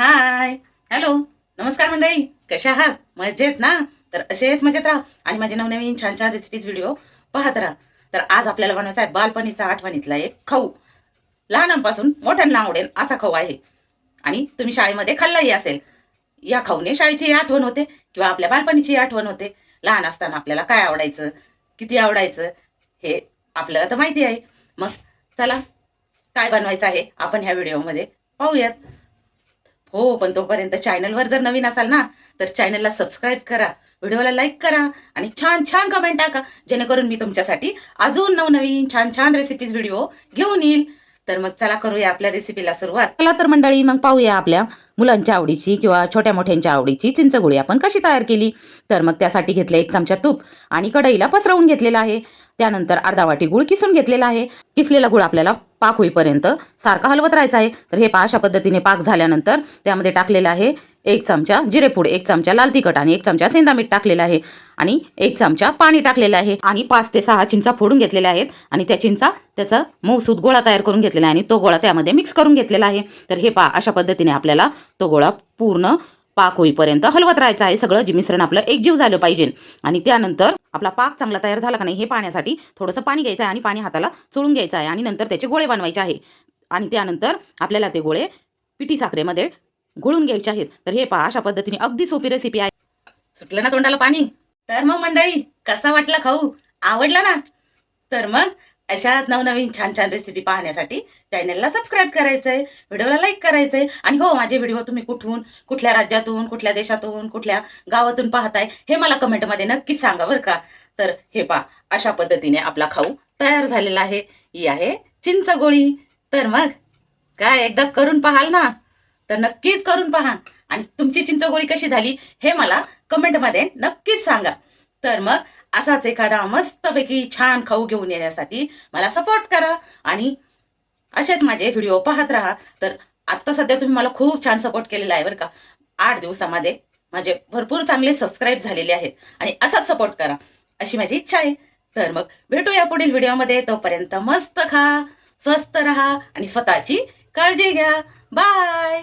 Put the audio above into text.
हाय. Hello नमस्कार मंडळी. कशा आहात? मजेत ना? तर असेच मजेत राहा आणि माझे नवनवीन छान छान रेसिपीज व्हिडिओ पाहत राहा. तर आज आपल्याला बनवायचा आहे बालपणीचा आठवणीतला एक खाऊ. लहानांपासून मोठ्यांना आवडेल असा खाऊ आहे. आणि तुम्ही शाळेमध्ये खाल्लाही असेल. या खाऊने शाळेची आठवण होते किंवा आपल्या बालपणीची आठवण होते. लहान असताना आपल्याला काय आवडायचं? किती आवडायचं? हे आपल्याला तर माहिती आहे. मग चला काय बनवायचं आहे? आपण ह्या व्हिडिओमध्ये पाहूयात. हो पण तोपर्यंत चॅनलवर जर नवीन असाल ना तर चॅनलला सबस्क्राईब करा व्हिडिओला लाईक करा आणि छान छान कमेंट टाका जेणेकरून मी तुमच्यासाठी अजून नवनवीन छान छान रेसिपीज व्हिडिओ घेऊन येईल. तर मग चला करूया आपल्या रेसिपीला सुरुवात. चला तर मंडळी मग पाहूया आपल्या मुलांच्या आवडीची किंवा छोट्या मोठ्यांच्या आवडीची चिंचगुळी आपण कशी तयार केली. तर मग त्यासाठी घेतलं एक चमचा तूप आणि कढईला पसरवून घेतलेला आहे. त्यानंतर अर्धा वाटी गुळ किसून घेतलेला आहे. किसलेला गुळ आपल्याला पाक होईपर्यंत सारखा हलवत राहायचा आहे. तर हे पहा अशा पद्धतीने पाक झाल्यानंतर त्यामध्ये टाकलेलं आहे एक चमचा जिरेपूड एक चमचा लाल तिखट आणि एक चमचा सेंदा मीठ टाकलेला आहे आणि एक चमचा पाणी टाकलेलं आहे आणि पाच ते सहा चिंचा फोडून घेतलेल्या आहेत आणि त्या चिंचा त्याचा मऊसूद गोळा तयार करून घेतलेला आहे आणि तो गोळा त्यामध्ये मिक्स करून घेतलेला आहे. तर हे पा अशा पद्धतीने आपल्याला तो गोळा पूर्ण पाक होईपर्यंत हलवत राहायचं आहे. सगळं जे मिश्रण आपलं एकजीव झालं पाहिजे. आणि त्यानंतर आपला पाक चांगला तयार झाला का नाही हे पाण्यासाठी थोडंसं पाणी घ्यायचं आहे आणि पाणी हाताला चोळून घ्यायचं आहे. आणि नंतर त्याचे गोळे बनवायचे आहे. आणि त्यानंतर आपल्याला ते गोळे पिठी साखरेमध्ये घोळून घ्यायचे आहेत. तर हे पहा अशा पद्धतीने अगदी सोपी रेसिपी आहे. सुटलं ना तोंडाला पाणी? तर मग मंडळी कसा वाटला खाऊ? आवडला ना? तर मग अशाच नवनवीन छान छान रेसिपी पाहण्यासाठी चॅनलला सबस्क्राईब करायचंय व्हिडिओला लाईक करायचंय. आणि हो माझे व्हिडिओ तुम्ही कुठून कुठल्या राज्यातून कुठल्या देशातून कुठल्या गावातून पाहताय हे मला कमेंटमध्ये नक्कीच सांगा बरं का. तर हे पा अशा पद्धतीने आपला खाऊ तयार झालेला आहे. ही आहे चिंचगोळी तर मग काय एकदा करून पाहाल ना? तर नक्कीच करून पहा. आणि तुमची चिंचगोळी कशी झाली हे मला कमेंटमध्ये नक्कीच सांगा. तर मग असाच एखादा मस्तपैकी छान खाऊ घेऊन येण्यासाठी मला सपोर्ट करा. आणि असेच माझे व्हिडिओ पाहत राहा. तर आत्ता सध्या तुम्ही मला खूप छान सपोर्ट केलेला आहे बरं का. आठ दिवसामध्ये माझे भरपूर चांगले सबस्क्राईब झालेले आहेत. आणि असाच सपोर्ट करा. अशी माझी इच्छा आहे. तर मग भेटूया पुढील व्हिडिओमध्ये तोपर्यंत मस्त खा स्वस्त राहा आणि स्वतःची काळजी घ्या. बाय